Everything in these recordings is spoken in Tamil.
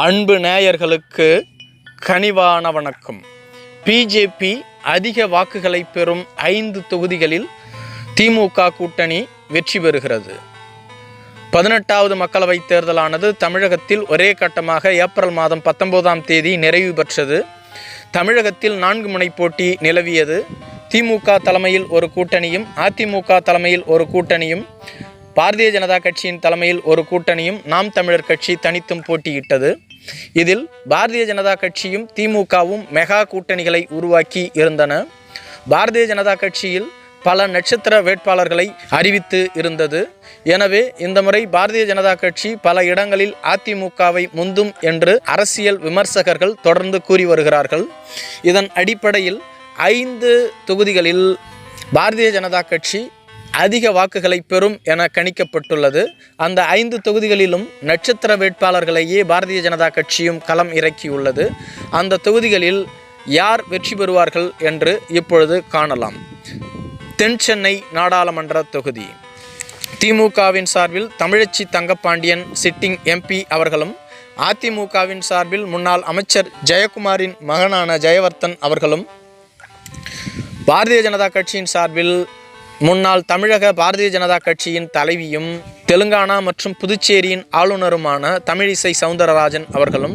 அன்பு நேயர்களுக்கு கனிவான வணக்கம். பிஜேபி அதிக வாக்குகளை பெறும் ஐந்து தொகுதிகளில் திமுக கூட்டணி வெற்றி பெறுகிறது. பதினெட்டாவது மக்களவைத் தேர்தலானது தமிழகத்தில் ஒரே கட்டமாக ஏப்ரல் மாதம் பத்தொன்பதாம் தேதி நிறைவு பெற்றது. தமிழகத்தில் நான்கு முனை போட்டி நிலவியது. திமுக தலைமையில் ஒரு கூட்டணியும் அதிமுக தலைமையில் ஒரு கூட்டணியும் பாரதிய ஜனதா கட்சியின் தலைமையில் ஒரு கூட்டணியும் நாம் தமிழர் கட்சி தனித்தும் போட்டியிட்டது. இதில் பாரதிய ஜனதா கட்சியும் திமுகவும் மெகா கூட்டணிகளை உருவாக்கி இருந்தன. பாரதிய ஜனதா கட்சியில் பல நட்சத்திர வேட்பாளர்களை அறிவித்து இருந்தது. எனவே இந்த முறை பாரதிய ஜனதா கட்சி பல இடங்களில் அதிமுகவை முந்தும் என்று அரசியல் விமர்சகர்கள் தொடர்ந்து கூறி வருகிறார்கள். இதன் அடிப்படையில் ஐந்து தொகுதிகளில் பாரதிய ஜனதா கட்சி அதிக வாக்குகளை பெறும் என கணிக்கப்பட்டுள்ளது. அந்த ஐந்து தொகுதிகளிலும் நட்சத்திர வேட்பாளர்களையே பாரதிய ஜனதா கட்சியும் களம் இறக்கியுள்ளது. அந்த தொகுதிகளில் யார் வெற்றி பெறுவார்கள் என்று இப்பொழுது காணலாம். தென் சென்னை நாடாளுமன்ற தொகுதி. திமுகவின் சார்பில் தமிழச்சி தங்கப்பாண்டியன் சிட்டிங் எம்பி அவர்களும் அதிமுகவின் சார்பில் முன்னாள் அமைச்சர் ஜெயக்குமாரின் மகனான ஜெயவர்த்தன் அவர்களும் பாரதிய ஜனதா கட்சியின் சார்பில் முன்னாள் தமிழக பாரதிய ஜனதா கட்சியின் தலைவியும் தெலுங்கானா மற்றும் புதுச்சேரியின் ஆளுநருமான தமிழிசை சவுந்தரராஜன் அவர்களும்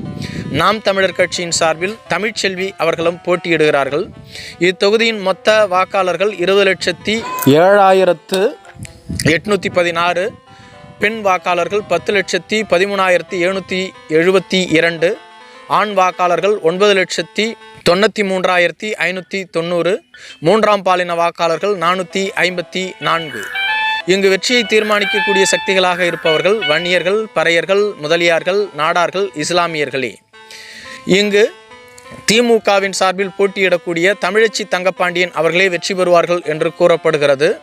நாம் தமிழர் கட்சியின் சார்பில் தமிழ்ச்செல்வி அவர்களும் போட்டியிடுகிறார்கள். இத்தொகுதியின் மொத்த வாக்காளர்கள் இருபது லட்சத்தி ஏழாயிரத்து எட்நூற்றி பதினாறு பெண் வாக்காளர்கள் பத்து லட்சத்தி பதிமூணாயிரத்தி எழுநூற்றி எழுபத்தி இரண்டு ஆண் வாக்காளர்கள் ஒன்பது லட்சத்தி தொண்ணூற்றி மூன்றாயிரத்தி ஐநூற்றி தொண்ணூறு மூன்றாம் பாலின வாக்காளர்கள் நானூற்றி ஐம்பத்தி நான்கு. இங்கு வெற்றியை தீர்மானிக்கக்கூடிய சக்திகளாக இருப்பவர்கள் வன்னியர்கள் பறையர்கள் முதலியார்கள் நாடார்கள் இஸ்லாமியர்களே. இங்கு திமுகவின் சார்பில் போட்டியிடக்கூடிய தமிழச்சி தங்கப்பாண்டியன் அவர்களே வெற்றி பெறுவார்கள் என்று கூறப்படுகிறது.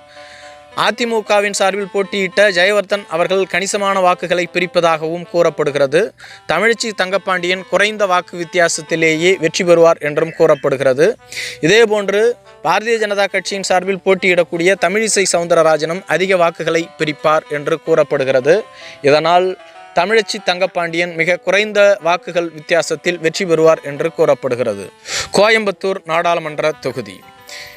அதிமுகவின் சார்பில் போட்டியிட்ட ஜெயவர்தன் அவர்கள் கணிசமான வாக்குகளை பிரிப்பதாகவும் கூறப்படுகிறது. தமிழச்சி தங்கப்பாண்டியன் குறைந்த வாக்கு வித்தியாசத்திலேயே வெற்றி பெறுவார் என்றும் கூறப்படுகிறது. இதேபோன்று பாரதிய ஜனதா கட்சியின் சார்பில் போட்டியிடக்கூடிய தமிழிசை சவுந்தரராஜனும் அதிக வாக்குகளை பிரிப்பார் என்று கூறப்படுகிறது. இதனால் தமிழச்சி தங்கப்பாண்டியன் மிக குறைந்த வாக்குகள் வித்தியாசத்தில் வெற்றி பெறுவார் என்று கூறப்படுகிறது. கோயம்புத்தூர் நாடாளுமன்ற தொகுதி.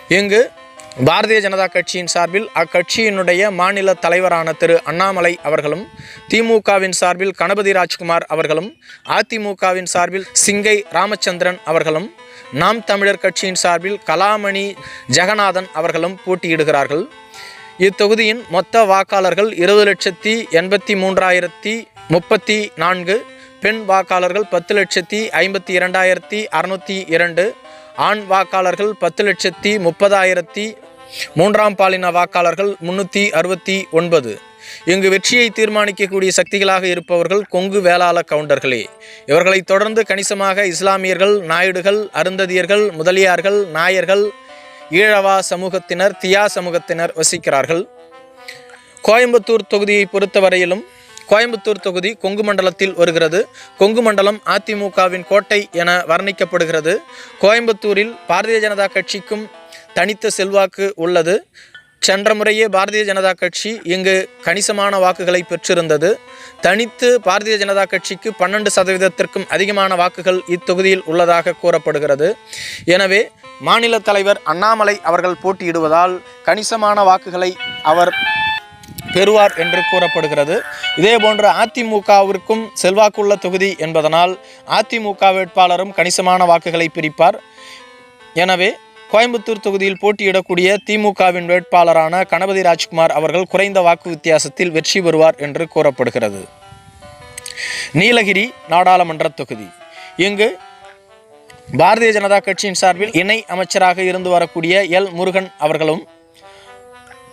இங்கு பாரதிய ஜனதா கட்சியின் சார்பில் அக்கட்சியினுடைய மாநில தலைவரான திரு அண்ணாமலை அவர்களும் திமுகவின் சார்பில் கணபதி ராஜ்குமார் அவர்களும் அதிமுகவின் சார்பில் சிங்கை ராமச்சந்திரன் அவர்களும் நாம் தமிழர் கட்சியின் சார்பில் கலாமணி ஜெகநாதன் அவர்களும் போட்டியிடுகிறார்கள். இத்தொகுதியின் மொத்த வாக்காளர்கள் இருபது லட்சத்தி எண்பத்தி மூன்றாயிரத்தி முப்பத்தி நான்கு பெண் வாக்காளர்கள் பத்து லட்சத்தி ஐம்பத்தி இரண்டாயிரத்தி அறுநூற்றி இரண்டு ஆண் வாக்காளர்கள் பத்து லட்சத்தி முப்பதாயிரத்தி மூன்றாம் பாலின வாக்காளர்கள் முன்னூற்றி அறுபத்தி ஒன்பது. இங்கு வெற்றியை தீர்மானிக்கக்கூடிய சக்திகளாக இருப்பவர்கள் கொங்கு வேளாள கவுண்டர்களே. இவர்களை தொடர்ந்து கணிசமாக இஸ்லாமியர்கள் நாயுடுகள் அருந்ததியர்கள் முதலியார்கள் நாயர்கள் ஈழவா சமூகத்தினர் தியா சமூகத்தினர் வசிக்கிறார்கள். கோயம்புத்தூர் தொகுதியை பொறுத்தவரையிலும் கோயம்புத்தூர் தொகுதி கொங்கு மண்டலத்தில் வருகிறது. கொங்கு மண்டலம் அதிமுகவின் கோட்டை என வர்ணிக்கப்படுகிறது. கோயம்புத்தூரில் பாரதிய ஜனதா கட்சிக்கும் தனித்த செல்வாக்கு உள்ளது. சென்ற முறையே பாரதிய ஜனதா கட்சி இங்கு கணிசமான வாக்குகளை பெற்றிருந்தது. தனித்து பாரதிய ஜனதா கட்சிக்கு பன்னெண்டு சதவீதத்திற்கும் அதிகமான வாக்குகள் இத்தொகுதியில் உள்ளதாக கூறப்படுகிறது. எனவே மாநில தலைவர் அண்ணாமலை அவர்கள் போட்டியிடுவதால் கணிசமான வாக்குகளை அவர் பெறுவார் என்று கூறப்படுகிறது. இதேபோன்று அதிமுகவிற்கும் செல்வாக்குள்ள தொகுதி என்பதனால் அதிமுக வேட்பாளரும் கணிசமான வாக்குகளை பிரிப்பார். எனவே கோயம்புத்தூர் தொகுதியில் போட்டியிடக்கூடிய திமுகவின் வேட்பாளரான கணபதி ராஜ்குமார் அவர்கள் குறைந்த வாக்கு வித்தியாசத்தில் வெற்றி பெறுவார் என்று கூறப்படுகிறது. நீலகிரி நாடாளுமன்ற தொகுதி. இங்கு பாரதிய ஜனதா கட்சியின் சார்பில் இணை அமைச்சராக இருந்து வரக்கூடிய எல். முருகன் அவர்களும்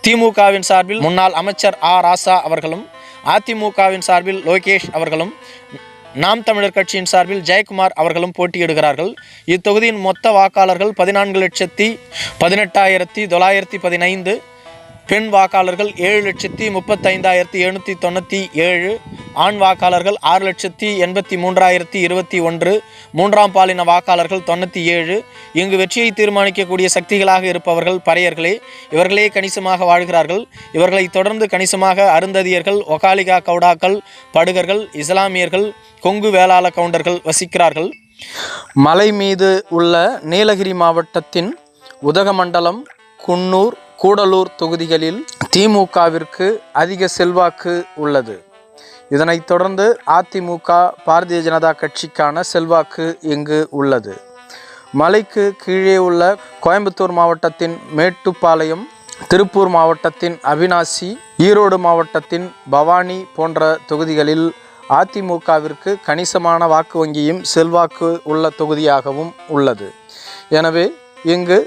திமுகவின் சார்பில் முன்னாள் அமைச்சர் ஆ ராசா அவர்களும் அதிமுகவின் சார்பில் லோகேஷ் அவர்களும் நாம் தமிழர் கட்சியின் சார்பில் ஜெயக்குமார் அவர்களும் போட்டியிடுகிறார்கள். இத்தொகுதியின் மொத்த வாக்காளர்கள் பதினான்கு லட்சத்தி பதினெட்டாயிரத்தி தொள்ளாயிரத்தி பதினைந்து. பெண் வாக்காளர்கள் ஏழு லட்சத்தி முப்பத்தைந்தாயிரத்தி எழுநூற்றி தொண்ணூற்றி ஏழு ஆண் வாக்காளர்கள் ஆறு லட்சத்தி எண்பத்தி மூன்றாயிரத்தி இருபத்தி ஒன்று மூன்றாம் பாலின வாக்காளர்கள் தொண்ணூற்றி ஏழு. இங்கு வெற்றியை தீர்மானிக்கக்கூடிய சக்திகளாக இருப்பவர்கள் பறையர்களே இவர்களே கணிசமாக வாழ்கிறார்கள். இவர்களை தொடர்ந்து கணிசமாக அருந்ததியர்கள் ஒகாலிகா கவுடாக்கள் படுகர்கள் இஸ்லாமியர்கள் கொங்கு வேளாள கவுண்டர்கள் வசிக்கிறார்கள். மலை மீது உள்ள நீலகிரி மாவட்டத்தின் உதகமண்டலம் குன்னூர் கூடலூர் தொகுதிகளில் திமுகவிற்கு அதிக செல்வாக்கு உள்ளது. இதனைத் தொடர்ந்து அதிமுக பாரதிய ஜனதா கட்சிக்கான செல்வாக்கு இங்கு உள்ளது. மலைக்கு கீழே உள்ள கோயம்புத்தூர் மாவட்டத்தின் மேட்டுப்பாளையம் திருப்பூர் மாவட்டத்தின் அவினாசி ஈரோடு மாவட்டத்தின் பவானி போன்ற தொகுதிகளில் அதிமுகவிற்கு கணிசமான வாக்கு வங்கியும் செல்வாக்கு உள்ள தொகுதியாகவும் உள்ளது. எனவே இங்கு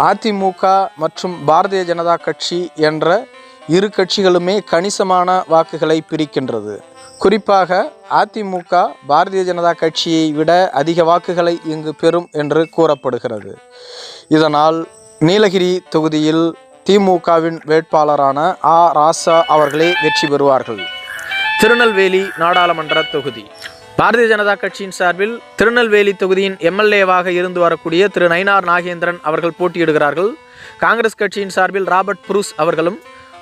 அதிமுக மற்றும் பாரதிய ஜனதா கட்சி என்ற இரு கட்சிகளுமே கணிசமான வாக்குகளை பிரிக்கின்றது. குறிப்பாக அதிமுக பாரதிய ஜனதா கட்சியை விட அதிக வாக்குகளை இங்கு பெறும் என்று கூறப்படுகிறது. இதனால் நீலகிரி தொகுதியில் திமுகவின் வேட்பாளரான ஆ. ராசா அவர்களே வெற்றி பெறுவார்கள். திருநெல்வேலி நாடாளுமன்ற தொகுதி. பாரதிய ஜனதா கட்சியின் சார்பில் திருநெல்வேலி தொகுதியின் எம்எல்ஏவாக இருந்து வரக்கூடிய திரு நயினார் நாகேந்திரன் அவர்கள் போட்டியிடுகிறார்கள். காங்கிரஸ் கட்சியின் சார்பில் ராபர்ட் புரூஸ் அவர்களும்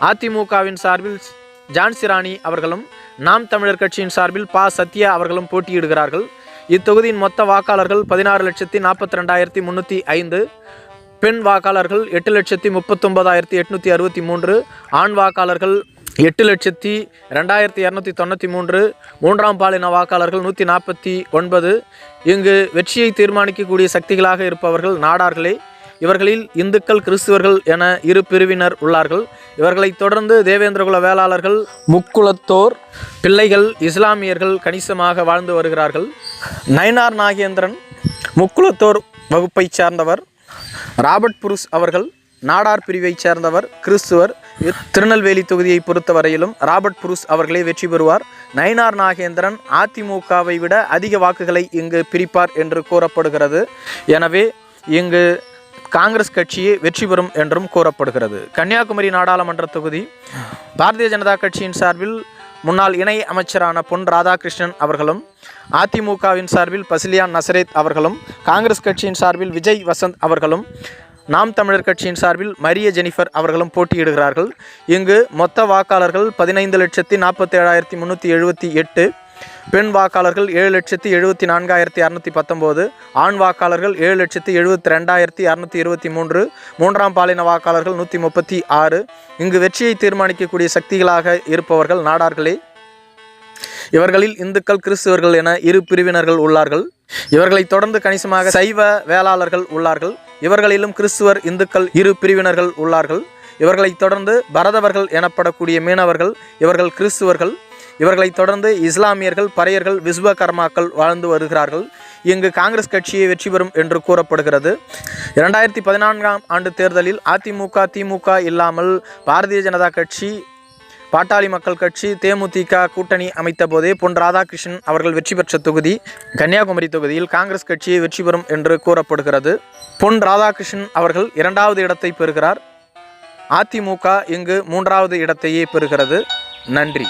அதிமுகவின் சார்பில் ஜான்சிராணி அவர்களும் நாம் தமிழர் கட்சியின் சார்பில் பா. சத்யா அவர்களும் போட்டியிடுகிறார்கள். இத்தொகுதியின் மொத்த வாக்காளர்கள் பதினாறு லட்சத்தி நாற்பத்தி ரெண்டாயிரத்தி முந்நூற்றி ஐந்து பெண் வாக்காளர்கள் எட்டு லட்சத்தி முப்பத்தொன்பதாயிரத்தி எட்நூற்றி அறுபத்தி மூன்று ஆண் வாக்காளர்கள் எட்டு லட்சத்தி ரெண்டாயிரத்தி இரநூத்தி தொண்ணூற்றி மூன்று மூன்றாம் பாலின வாக்காளர்கள் நூற்றி நாற்பத்தி ஒன்பது. இங்கு வெற்றியை தீர்மானிக்கக்கூடிய சக்திகளாக இருப்பவர்கள் நாடார்களே. இவர்களில் இந்துக்கள் கிறிஸ்துவர்கள் என இரு பிரிவினர் உள்ளார்கள். இவர்களைத் தொடர்ந்து தேவேந்திரகுல வேளாளர்கள் முக்குலத்தோர் பிள்ளைகள் இஸ்லாமியர்கள் கணிசமாக வாழ்ந்து வருகிறார்கள். நயனார் நாகேந்திரன் முக்குலத்தோர் வகுப்பைச் சார்ந்தவர். ராபர்ட் புருஷ் அவர்கள் நாடார் பிரிவைச் சேர்ந்தவர் கிறிஸ்துவர். திருநெல்வேலி தொகுதியை பொறுத்தவரையிலும் ராபர்ட் புருஸ் அவர்களே வெற்றி பெறுவார். நயினார் நாகேந்திரன் அதிமுகவை விட அதிக வாக்குகளை இங்கு பிரிப்பார் என்று கூறப்படுகிறது. எனவே இங்கு காங்கிரஸ் கட்சியே வெற்றி பெறும் என்றும் கூறப்படுகிறது. கன்னியாகுமரி நாடாளுமன்ற தொகுதி பாரதிய ஜனதா கட்சியின் சார்பில் முன்னாள் இணை அமைச்சரான பொன் ராதாகிருஷ்ணன் அவர்களும் அதிமுகவின் சார்பில் பசிலியான் நசரேத் அவர்களும் காங்கிரஸ் கட்சியின் சார்பில் விஜய் வசந்த் அவர்களும் நாம் தமிழர் கட்சியின் சார்பில் மரிய ஜெனிஃபர் அவர்களும் போட்டியிடுகிறார்கள். இங்கு மொத்த வாக்காளர்கள் பதினைந்து லட்சத்தி நாற்பத்தேழாயிரத்தி முந்நூற்றி எழுபத்தி எட்டு பெண் வாக்காளர்கள் ஏழு லட்சத்தி எழுபத்தி நான்காயிரத்தி அறநூற்றி பத்தொம்போது ஆண் வாக்காளர்கள் ஏழு லட்சத்தி எழுபத்தி ரெண்டாயிரத்தி அறநூற்றி இருபத்தி மூன்று மூன்றாம் பாலின வாக்காளர்கள் நூற்றி முப்பத்தி ஆறு. இங்கு வெற்றியை தீர்மானிக்கக்கூடிய சக்திகளாக இருப்பவர்கள் நாடார்களே. இவர்களில் இந்துக்கள் கிறிஸ்துவர்கள் என இரு பிரிவினர்கள் உள்ளார்கள். இவர்களை தொடர்ந்து கணிசமாக சைவ வேளாளர்கள் உள்ளார்கள். இவர்களிலும் கிறிஸ்துவர் இந்துக்கள் இரு பிரிவினர்கள் உள்ளார்கள். இவர்களை தொடர்ந்து பரதவர்கள் எனப்படக்கூடிய மீனவர்கள் இவர்கள் கிறிஸ்துவர்கள். இவர்களை தொடர்ந்து இஸ்லாமியர்கள் பறையர்கள் விஸ்வகர்மாக்கள் வாழ்ந்து வருகிறார்கள். இங்கு காங்கிரஸ் கட்சியை வெற்றி பெறும் என்று கூறப்படுகிறது. இரண்டாயிரத்தி பதினான்காம் ஆண்டு தேர்தலில் அதிமுக திமுக இல்லாமல் பாரதிய ஜனதா கட்சி பாட்டாளி மக்கள் கட்சி தேமுதிக கூட்டணி அமைத்த போதே பொன் ராதாகிருஷ்ணன் அவர்கள் வெற்றி பெற்ற தொகுதி கன்னியாகுமரி தொகுதியில் காங்கிரஸ் கட்சியை வெற்றி பெறும் என்று கூறப்படுகிறது. பொன் ராதாகிருஷ்ணன் அவர்கள் இரண்டாவது இடத்தை பெறுகிறார். அதிமுக இங்கு மூன்றாவது இடத்தையே பெறுகிறது. நன்றி.